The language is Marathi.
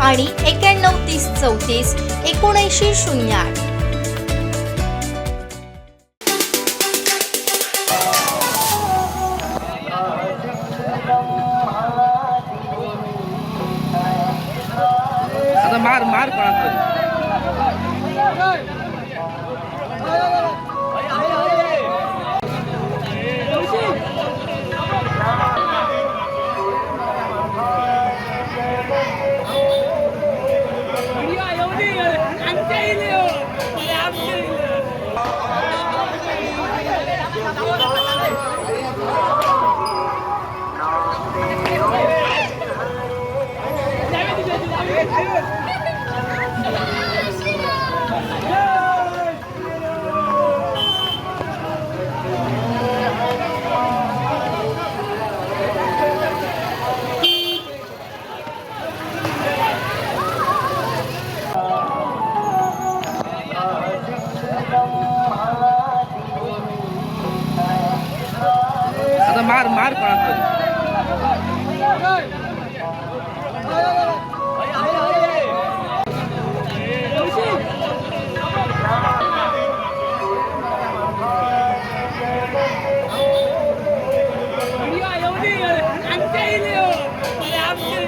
आणि एक्याण्णव तीस चौतीस एकोणऐंशी शून्य आठ आता मार मार कोणाला मार मार कोणाला Absolutely.